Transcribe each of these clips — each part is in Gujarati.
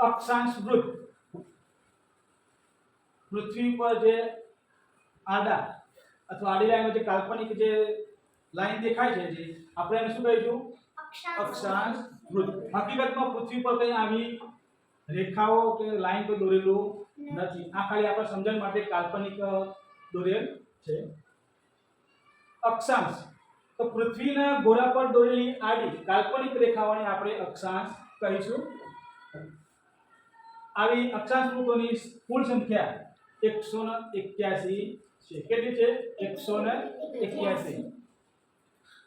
અક્ષાંશ વૃત્ત પૃથ્વી પર જે આડા અથવા આડી લાઈનમાં જે કાલ્પનિક જે લાઈન દેખાય છે જે આપણે એને શું કહીશું? અક્ષાંશ વૃત્ત હકીકતમાં પૃથ્વી પર કંઈ આવી રેખાઓ કે લાઈન કોઈ દોરેલું નથી. આ ખાલી આપણે સમજણ માટે કાલ્પનિક દોરેલ છે. અક્ષાંશ. તો પૃથ્વીના ગોળા પર દોરેલી આડી કાલ્પનિક રેખાઓને આપણે અક્ષાંશ કહીશું. આવી અક્ષાંશ કુલ સંખ્યા એકસો ને એક્યાસી છે. કેટલી છે? એકસો ને એક્યાસી.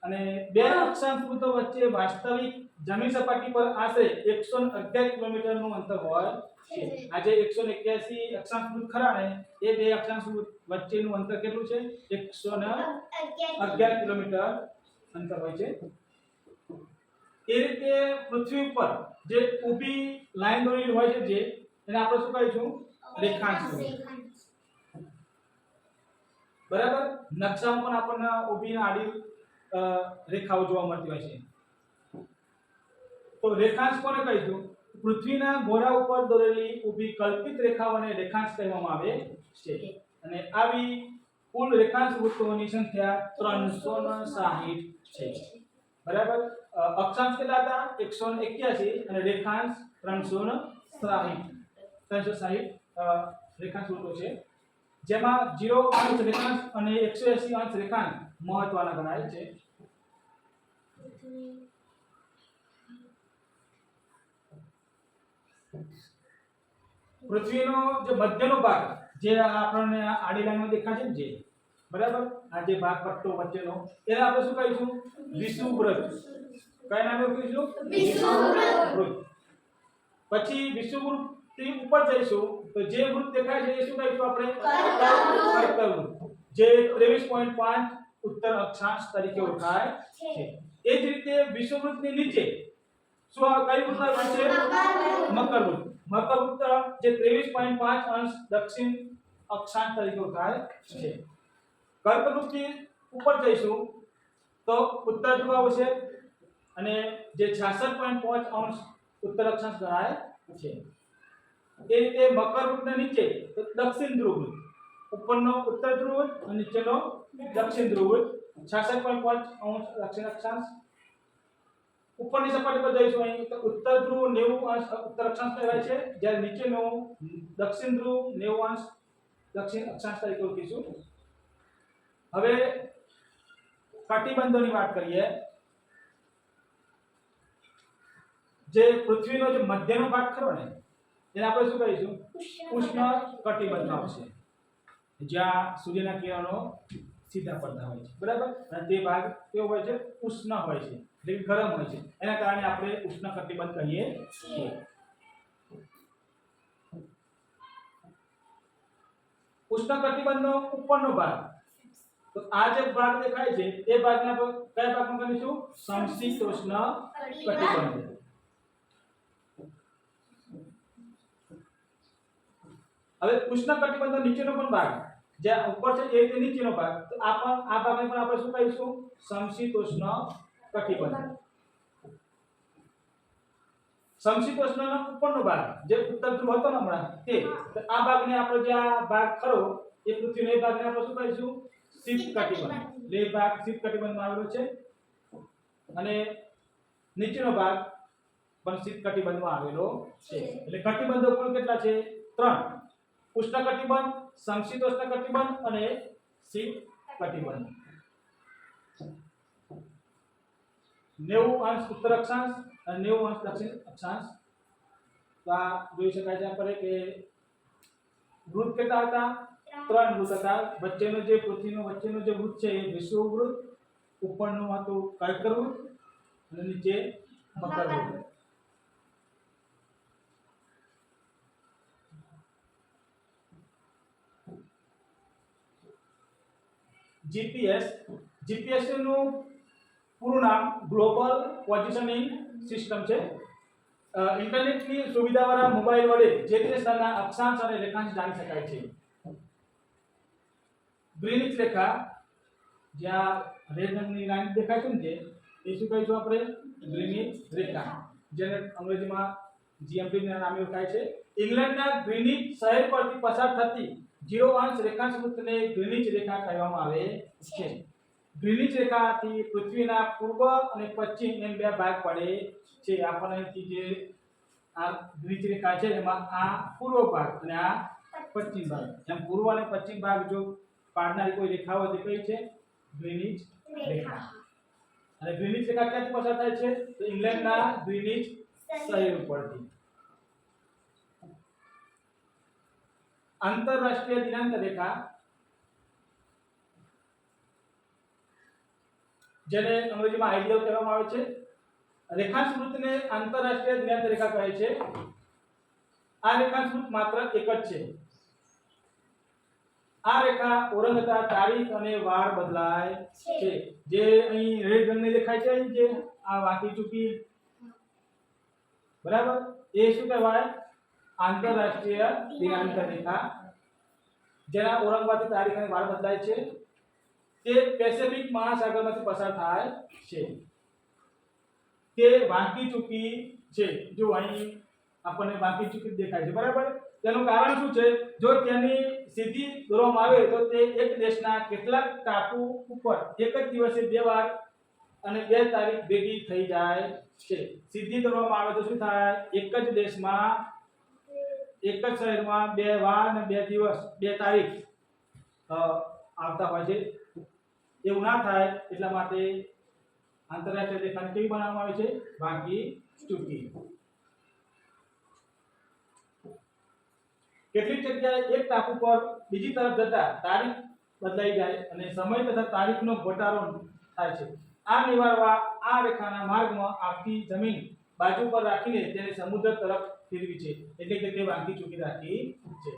અને બે અક્ષાંશ વૃત્તો વચ્ચે વાસ્તવિક જમીન સપાટી પર આશરે એકસો ને અગિયાર કિલોમીટરનું અંતર હોય છે. આજે એકસો ને એક્યાસી અક્ષાંશ વૃત્ત ખરા ને? એ બે અક્ષાંશ વૃત્ત વચ્ચેનું અંતર કેટલું છે? એકસો ને અગિયાર કિલોમીટર અંતર હોય છે. એ રીતે પૃથ્વી ઉપર જે ઊભી લાઈન દોરેલી હોય છે જે, એને આપણે શું કહીશું? રેખાંશ બરાબર? નકશામાં પણ આપણને ઊભી આડી રેખાઓ જોવા મળતી હોય છે. તો રેખાંશ કોને કહીશું? પૃથ્વીના ગોરા ઉપર દોરેલી ઊભી કલ્પિત રેખાઓને રેખાંશ કહેવામાં આવે છે. અને આવી કુલ રેખાંશ વૃત્તોની સંખ્યા ત્રણસો સાહીઠ છે. બરાબર? અક્ષાંશ કેટલા હતા? એકસો એક્યાસી અને રેખાંશ ત્રણસો સાહીઠ. ત્રણસો સાહીઠ રેખાંશ મોટો છે. જેમાં જીરો અંશ રેખાંશ અને એકસો એસી અંશ રેખાંશ મહત્વના ગણાય છે. પૃથ્વીનો જે મધ્યનો ભાગ, જે આપણને આડી લાઈનમાં દેખાય છે ને જે, બરાબર? આ જે ભાગ પટ્ટો વચ્ચેનો એને આપણે શું કહીશું? વિષુવ્રત કયા નામે કહીશું? વિષુવ્રત પછી વિષુવવૃત્તથી ઉપર જઈશું તો જે વૃત્ત દેખાય છે એ શું કહીશું આપણે? કર્કવૃત્ત. જે 23.5 ઉત્તર અક્ષાંશ તરીકે ઓળખાય છે. એ જ રીતે વિષુવૃત્તની નીચે શું આ કઈ વૃત્ત છે? મકરવૃત્ત. મકરવૃત્ત. જે 23.5 અંશ દક્ષિણ અક્ષાંશ તરીકે ઓળખાય છે. કર્કવૃત્તથી ઉપર જઈશું તો ઉત્તર ધ્રુવ આવશે અને જે 66.5 અંશ ઉત્તર અક્ષાંશ ગણાય છે. એ રીતે મકરવૃત્તના નીચે, તો દક્ષિણ ધ્રુવ ઉપરનો ઉત્તર ધ્રુવ અને નીચેનો દક્ષિણ ધ્રુવ વૃત્ત. 66.5 અંશ દક્ષિણ અક્ષાંશ. ઉપરની સપાટી પર જઈશું અહીં, તો ઉત્તર ધ્રુવ 90 અંશ ઉત્તર અક્ષાંશ કહેવાય છે. જ્યારે નીચેનો દક્ષિણ ધ્રુવ 90 અંશ દક્ષિણ અક્ષાંશ તરીકે ઓળખીશું. હવે કટિબંધોની વાત કરીએ. જે પૃથ્વીનો જે મધ્યનો ભાગ ખરો ને, એને આપણે શું કહીશું? ઉષ્ણ કટિબંધ આવશે. જ્યાં સૂર્યના કિરણો સીધા પડતા હોય છે. બરાબર? અને તે ભાગ કેવો હોય છે? ઉષ્ણ હોય છે. એટલે કે ગરમ હોય છે. એના કારણે આપણે ઉષ્ણ કટિબંધ કહીએ છીએ. ઉષ્ણ કટિબંધનો ઉપરનો ભાગ તો આ જે ભાગ દેખાય છે, એ ભાગને કયા ભાગમાં કરીશું સમશીતોષ્ણ કટિબંધ. હવે ઉષ્ણ કટિબંધ નીચેનો પણ ભાગ જે ઉપર છે એ રીતે નીચેનો ભાગ, તો આ પણ, આ ભાગને પણ આપણે શું કહીશું? સમશીતોષ્ણ કટિબંધ. સમશીતોષ્ણનો ઉપરનો ભાગ, જે ઉત્તર ધ્રુવ હતો ને હમણાં તે આ ભાગને આપણે જે આ ભાગ ખરો, એ પૃથ્વીનો એ ભાગને આપણે શું કહીશું? શીત કટિબંધ. બે ભાગ શીત કટિબંધમાં આવેલો છે. અને નીચેનો ભાગ પણ શીત કટિબંધમાં આવેલો છે. એટલે કટિબંધો કુલ કેટલા છે? ત્રણ. ઉષ્ણ કટિબંધ સમશીતોષ્ણ કટિબંધ અને શીત કટિબંધ. નેવું અંશ ઉત્તર અક્ષાંશ અને નેવું અંશ દક્ષિણ અક્ષાંશ. તો આ જોઈ શકાય છે આપણે કે વૃત્ત કેટલા હતા? ત્રણ વૃત્ત હતા. વચ્ચેનો જે પૃથ્વીનો, વચ્ચેનો જે વૃત્ત છે, એ વિશ્વવૃત ઉપરનું હતું કર્કવૃત, અને નીચે મકરવૃત. જીપીએસ જીપીએસનું પૂરું નામ ગ્લોબલ પોઝિશનિંગ સિસ્ટમ છે. ઇન્ટરનેટની સુવિધાવાળા મોબાઈલ વડે જે તે સ્થળના અક્ષાંશ અને રેખાંશ જાણી શકાય છે. ગ્રીનિચ રેખા જ્યાં રેડ રંગની લાઈન દેખાય છે ને જે, એ શું કહીશું આપણે? ગ્રીનિચ રેખા. જેને અંગ્રેજીમાં જીએમટી ના નામે ઓળખાય છે. ઇંગ્લેન્ડના ગ્રીનિચ શહેર પરથી પસાર થતી જીરો અંશ રેખાંશ વૃત્તને ગ્રીનિચ રેખા કહેવામાં આવે છે. ગ્રીનિચ રેખાથી પૃથ્વીના પૂર્વ અને પશ્ચિમ એમ બે ભાગ પડે છે. આપણને જે આ ગ્રીનિચ રેખા છે, એમાં આ પૂર્વ ભાગ અને આ પશ્ચિમ ભાગ. એમ પૂર્વ અને પશ્ચિમ ભાગ જો પાડનારી કોઈ રેખા હોય તે કઈ છે? દ્વિનિજ રેખા. અને દ્વિનિજ રેખા ક્યાંથી પસાર થાય છે? તો ઇંગ્લેન્ડના દ્વિનિજ સહયોગ. પરથી. આંતરરાષ્ટ્રીય દિનાંક રેખા. જેને અંગ્રેજીમાં આઈડિયલ કહેવામાં આવે છે. રેખાંશ વૃત્તને આંતરરાષ્ટ્રીય દિનાંક રેખા કહે છે. આ રેખાંશ વૃત્ત માત્ર એક જ છે. આ રેખા ઓળંગતા તારીખ અને વાર બદલાય છે. જે અહીં રેડ રંગની દેખાય છે જે આ વાંકી ચૂકી. બરાબર? એ શું કહેવાય? આંતરરાષ્ટ્રીય દિનાંક રેખા જેના ઓળંગવાથી તારીખ અને વાર બદલાય છે. તે પેસિફિક મહાસાગરમાંથી પસાર થાય છે. તે વાંકી ચૂકી છે. જો અહીં આપણને બાકી ચૂકી દેખાય છે. બરાબર? તેનું કારણ શું છે? જો તેની સીધી દોરવામાં આવે તો તે એક દેશના કેટલાક ટાપુ ઉપર એક જ દિવસે બે વાર અને બે તારીખ ભેગી થઈ જાય છે. સીધી દોરવામાં આવે તો શું થાય? એક જ દેશમાં, એક જ શહેરમાં બે વાર અને બે દિવસ, બે તારીખ આવતા હોય છે. એવું ના થાય એટલા માટે આંતરરાષ્ટ્રીય રેખાને કેવી બનાવવામાં આવે છે? બાકી ચૂકી કેટલીક જગ્યાએ એક ટાપુ પર બીજી તરફ જતા તારીખ બદલાઈ જાય અને સમય તથા તારીખનો ઘટાડો થાય છે. આ નિવારવા આ રેખાના માર્ગમાં આવતી જમીન બાજુ પર રાખીને તેને સમુદ્ર તરફ ફેરવી છે. એટલે કે તે વાંકી ચૂકી રાખી છે.